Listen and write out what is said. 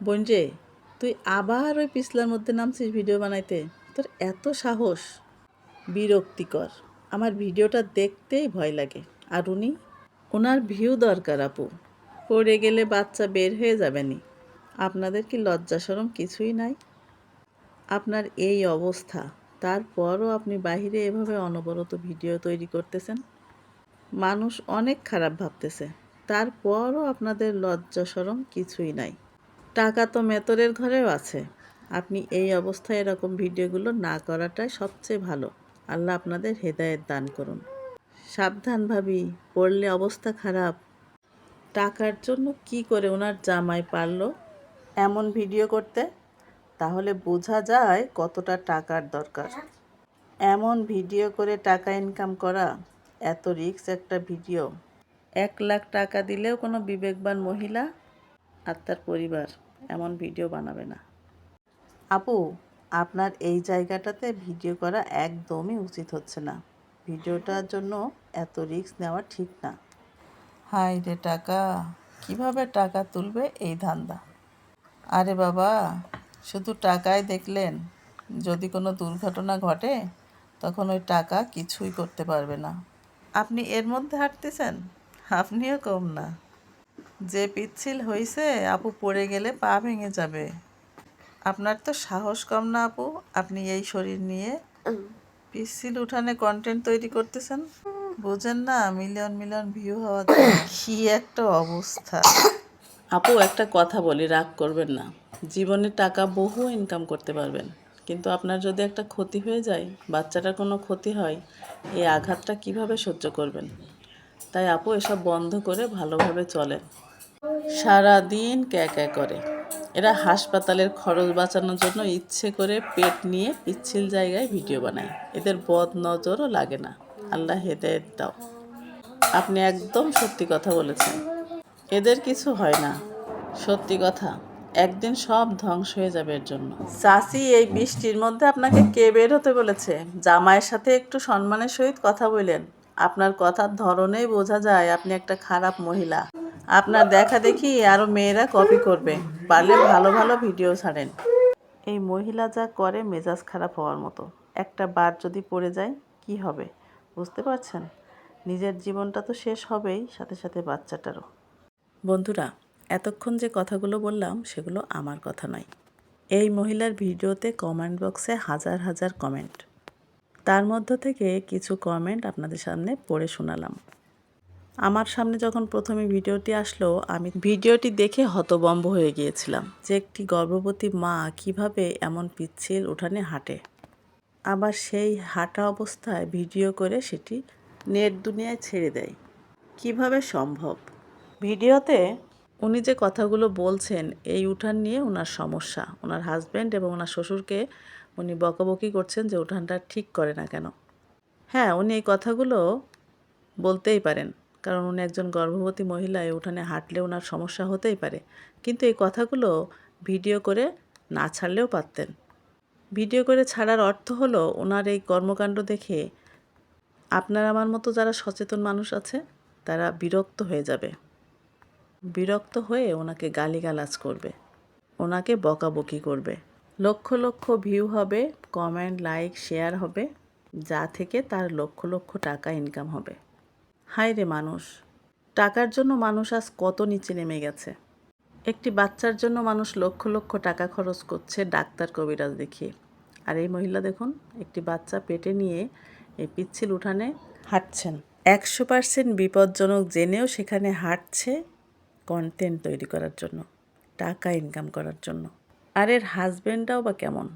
বোন রে, তুই আবার ওই পিছলার মধ্যে নামছিস ভিডিও বানাইতে? তোর এত সাহস। বিরক্তিকর। আমার ভিডিওটা দেখতেই ভয় লাগে। আর উনি? ওনার ভিউ দরকার আপু। পড়ে গেলে বাচ্চা বের হয়ে যাবে যাবেনি আপনাদের কি লজ্জা সরম কিছুই নাই? আপনার এই অবস্থা। তারপরও আপনি বাইরে এভাবে অনবরত ভিডিও তৈরি করতেছেন? মানুষ অনেক খারাপ ভাবতেছে। তারপরও আপনাদের লজ্জা সরম কিছুই নাই। টাকা তো মেতরের ঘরেও আছে। আপনি এই অবস্থায় এরকম ভিডিওগুলো না করাটাই সবচেয়ে ভালো। আল্লাহ আপনাদের হেদায়েত দান করুন। সাবধান ভাবি, পড়লে অবস্থা খারাপ। টাকার জন্য কি করে ওনার জামাই পারল এমন ভিডিও করতে? তাহলে বোঝা যায় কতটা টাকার দরকার। এমন ভিডিও করে টাকা ইনকাম করা এত রিস্ক একটা ভিডিও। এক লাখ টাকা দিলেও কোনো বিবেকবান মহিলা আর তার পরিবার। এমন ভিডিও বানাবে না। আপু, আপনার এই জায়গাটাতে ভিডিও করা একদমই উচিত হচ্ছে না। ভিডিওটার জন্য এত রিস্ক নেওয়া ঠিক না। হাই রে টাকা, কীভাবে টাকা তুলবে এই ধান্দা? আরে বাবা, শুধু টাকায় দেখলেন, যদি কোনো দুর্ঘটনা ঘটে, তখন ওই টাকা কিছুই করতে পারবে না। আপনি এর মধ্যে হাঁটতেছেন? আপনিও কম না। যে পিচ্ছিল হইছে, আপু পড়ে গেলে পা ভেঙে যাবে। আপনার তো সাহস কম না, আপু। আপনি এই শরীর নিয়ে পিচ্ছিল উঠানে কন্টেন্ট তৈরি করতেছেন। বুঝেন না, মিলিয়ন মিলিয়ন ভিউ হওয়া কি একটা অবস্থা। আপু, একটা কথা বলি, রাগ করবেন না। জীবনে টাকা বহু ইনকাম করতে পারবেন। কিন্তু আপনার যদি একটা ক্ষতি হয়ে যায়, বাচ্চাটার কোনো ক্ষতি হয়, এই আঘাতটা কীভাবে সহ্য করবেন? তাই আপু, এসব বন্ধ করে ভালোভাবে চলেন। সারা দিন ক্যা ক্যা করে। এরা হাসপাতালের খরচ বাঁচানোর জন্য ইচ্ছে করে পেট নিয়ে পিচ্ছিল জায়গায় ভিডিও বানায়। এদের বদ নজরও লাগে না। আল্লাহ হেদায়েত দাও। আপনি একদম সত্যি কথা বলেছেন। এদের কিছু হয় না। সত্যি কথা, একদিন সব ধ্বংস হয়ে যাবে এর জন্য। চাষি এই বৃষ্টির মধ্যে আপনাকে কে বের হতে বলেছে? জামাইয়ের সাথে একটু সম্মানের সহিত কথা বললেন। আপনার কথার ধরনেই বোঝা যায় আপনি একটা খারাপ মহিলা। আপনার দেখা দেখি আরও মেয়েরা কপি করবে। পারলে ভালো ভালো ভিডিও ছাড়েন। এই মহিলা যা করে মেজাজ খারাপ হওয়ার মতো। একটা বার যদি পড়ে যায়, কি হবে? বুঝতে পারছেন? নিজের জীবনটা তো শেষ হবেই, সাথে সাথে বাচ্চাটারও। বন্ধুরা, এতক্ষণ যে কথাগুলো বললাম, সেগুলো আমার কথা নয়। এই মহিলার ভিডিওতে কমেন্ট বক্সে হাজার হাজার কমেন্ট তার মধ্য থেকে কিছু কমেন্ট আপনাদের সামনে পড়ে শোনালাম। আমার সামনে যখন প্রথমে ভিডিওটি আসলো, আমি ভিডিওটি দেখে হতবম্ব হয়ে গিয়েছিলাম যে একটি গর্ভবতী মা কীভাবে এমন পিচ্ছিল উঠানে হাঁটে। আবার সেই হাঁটা অবস্থায় ভিডিও করে সেটি নেট দুনিয়ায় ছেড়ে দেয়। কীভাবে সম্ভব? ভিডিওতে উনি যে কথাগুলো বলছেন, এই উঠান নিয়ে ওনার সমস্যা। ওনার হাজব্যান্ড এবং ওনার শ্বশুরকে উনি বকাবকি করছেন যে উঠানটা ঠিক করে না কেন। হ্যাঁ উনি এই কথাগুলো বলতেই পারেন। কারণ উনি একজন গর্ভবতী মহিলা এই উঠানে হাঁটলে ওনার সমস্যা হতেই পারে। কিন্তু এই কথাগুলো ভিডিও করে না ছাড়লেও পারতেন। ভিডিও করে ছাড়ার অর্থ হলো ওনার এই কর্মকাণ্ড দেখে আপনার আমার মতো যারা সচেতন মানুষ আছে, তারা বিরক্ত হয়ে যাবে। বিরক্ত হয়ে ওনাকে গালিগালাজ করবে। ওনাকে বকাবকি করবে। লক্ষ লক্ষ ভিউ হবে, কমেন্ট, লাইক, শেয়ার হবে, যা থেকে তার লক্ষ লক্ষ টাকা ইনকাম হবে। হায় রে মানুষ, টাকার জন্য মানুষ আজ কত নিচে নেমে গেছে। একটি বাচ্চার জন্য মানুষ লক্ষ লক্ষ টাকা খরচ করছে ডাক্তার কবিরাজ দেখিয়ে। আর এই মহিলা দেখুন, একটি বাচ্চা পেটে নিয়ে এই পিচ্ছিল উঠানে হাঁটছেন। একশো পার্সেন্ট বিপজ্জনক জেনেও সেখানে হাঁটছে কন্টেন্ট তৈরি করার জন্য, টাকা ইনকাম করার জন্য। আর এর হাজব্যান্ডটাও বা কেমন?